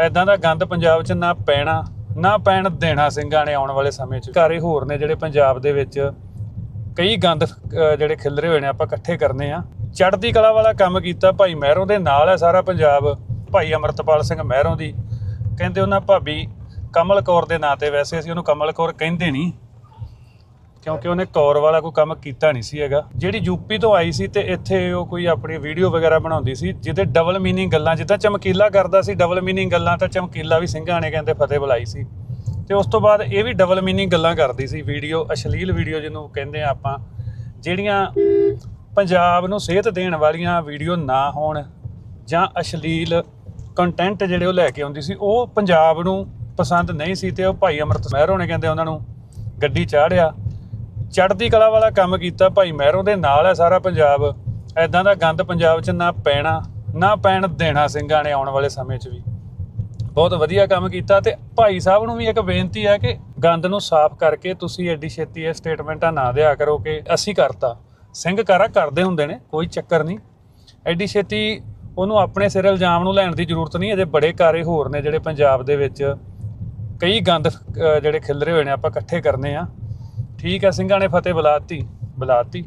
ਐਦਾਂ ਦਾ ਗੰਦ ਪੰਜਾਬ 'ਚ ਨਾ ਪੈਣਾ, ਨਾ ਪੈਣ ਦੇਣਾ ਸਿੰਘਾਂ ਨੇ ਆਉਣ ਵਾਲੇ ਸਮੇਂ 'ਚ। ਘਰੇ ਹੋਰ ਨੇ ਜਿਹੜੇ ਪੰਜਾਬ ਦੇ ਵਿੱਚ ਕਈ ਗੰਦ ਜਿਹੜੇ ਖਿਲਰੇ ਹੋਏ ਨੇ, ਆਪਾਂ ਇਕੱਠੇ ਕਰਨੇ ਆ। ਚੜ੍ਹਦੀ ਕਲਾ ਵਾਲਾ ਕੰਮ ਕੀਤਾ ਭਾਈ ਮਹਿਰੋਂ ਦੇ ਨਾਲ ਹੈ ਸਾਰਾ ਪੰਜਾਬ, ਭਾਈ ਅਮਰਤਪਾਲ ਸਿੰਘ ਮਹਿਰੋਂ ਦੀ। ਕਹਿੰਦੇ ਉਹਨਾਂ ਭਾਬੀ ਕਮਲ ਕੌਰ ਦੇ ਨਾਂ ਤੇ ਵੈਸੇ ਅਸੀਂ ਉਹਨੂੰ ਕਮਲ ਕੌਰ ਕਹਿੰਦੇ ਨਹੀਂ। ਕਿਉਂਕਿ ਉਹਨੇ ਕੌਰ ਵਾਲਾ ਕੋਈ ਕੰਮ ਕੀਤਾ ਨਹੀਂ ਸੀ ਹੈਗਾ। ਜਿਹੜੀ ਯੂਪੀ ਤੋਂ ਆਈ ਸੀ ਤੇ ਇੱਥੇ ਉਹ ਕੋਈ ਆਪਣੀ ਵੀਡੀਓ ਵਗੈਰਾ ਬਣਾਉਂਦੀ ਸੀ, ਜਿਹਦੇ ਡਬਲ ਮੀਨਿੰਗ ਗੱਲਾਂ, ਜਿੱਦਾਂ ਚਮਕੀਲਾ ਕਰਦਾ ਸੀ ਡਬਲ ਮੀਨਿੰਗ ਗੱਲਾਂ ਤਾਂ ਚਮਕੀਲਾ ਵੀ ਸਿੰਘਾਂ ਨੇ ਕਹਿੰਦੇ ਫਤਿਹ ਬੁਲਾਈ ਸੀ। ਤੇ ਉਸ ਤੋਂ ਬਾਅਦ ਇਹ ਵੀ ਡਬਲ ਮੀਨਿੰਗ ਗੱਲਾਂ ਕਰਦੀ ਸੀ, ਵੀਡੀਓ, ਅਸ਼ਲੀਲ ਵੀਡੀਓ ਜਿਹਨੂੰ ਕਹਿੰਦੇ ਆ ਆਪਾਂ, ਜਿਹੜੀਆਂ ਪੰਜਾਬ ਨੂੰ ਸਿਹਤ ਦੇਣ ਵਾਲੀਆਂ ਵੀਡੀਓ ਨਾ ਹੋਣ ਜਾਂ ਅਸ਼ਲੀਲ ਕੰਟੈਂਟ ਜਿਹੜੇ ਉਹ ਲੈ ਕੇ ਆਉਂਦੀ ਸੀ, ਉਹ ਪੰਜਾਬ ਨੂੰ ਪਸੰਦ ਨਹੀਂ ਸੀ ਤੇ ਉਹ ਭਾਈ ਅਮਰਤ ਮਹਿਰੋ ਨੇ ਕਹਿੰਦੇ ਉਹਨਾਂ ਨੂੰ, ਗੱਡੀ ਚਾੜਿਆ ਚੜ੍ਹਦੀ ਕਲਾ ਵਾਲਾ ਕੰਮ ਕੀਤਾ ਭਾਈ ਮਹਿਰੋਂ ਦੇ ਨਾਲ ਹੈ ਸਾਰਾ ਪੰਜਾਬ। ਐਦਾਂ ਦਾ ਗੰਦ ਪੰਜਾਬ 'ਚ ਨਾ ਪੈਣਾ, ਨਾ ਪੈਣ ਦੇਣਾ ਸਿੰਘਾਂ ਨੇ ਆਉਣ ਵਾਲੇ ਸਮੇਂ 'ਚ ਵੀ। ਬਹੁਤ ਵਧੀਆ ਕੰਮ ਕੀਤਾ ਤੇ ਭਾਈ ਸਾਹਿਬ ਨੂੰ ਵੀ ਇੱਕ ਬੇਨਤੀ ਹੈ ਕਿ ਗੰਦ ਨੂੰ ਸਾਫ਼ ਕਰਕੇ ਤੁਸੀਂ ਐਡੀ ਛੇਤੀ ਇਹ ਸਟੇਟਮੈਂਟਾਂ ਨਾ ਦਿਆ ਕਰੋ ਕਿ ਅਸੀਂ ਕਰਤਾ। ਸਿੰਘ ਕਾਰਾ ਕਰਦੇ ਹੁੰਦੇ ਨੇ, ਕੋਈ ਚੱਕਰ ਨਹੀਂ। ਐਡੀ ਛੇਤੀ ਉਹਨੂੰ ਆਪਣੇ ਸਿਰ ਇਲਜ਼ਾਮ ਨੂੰ ਲੈਣ ਦੀ ਜ਼ਰੂਰਤ ਨਹੀਂ ਅਜੇ ਬੜੇ ਕਾਰੇ ਹੋਰ ਨੇ ਜਿਹੜੇ ਪੰਜਾਬ ਦੇ ਵਿੱਚ ਕਈ ਗੰਦ ਜਿਹੜੇ ਖਿਲਰੇ ਹੋਏ ਨੇ, ਆਪਾਂ ਇਕੱਠੇ ਕਰਨੇ ਆ। ਠੀਕ ਹੈ ਸਿੰਘਾਂ ਨੇ ਫਤਿਹ ਬੁਲਾਤੀ ਬੁਲਾਤੀ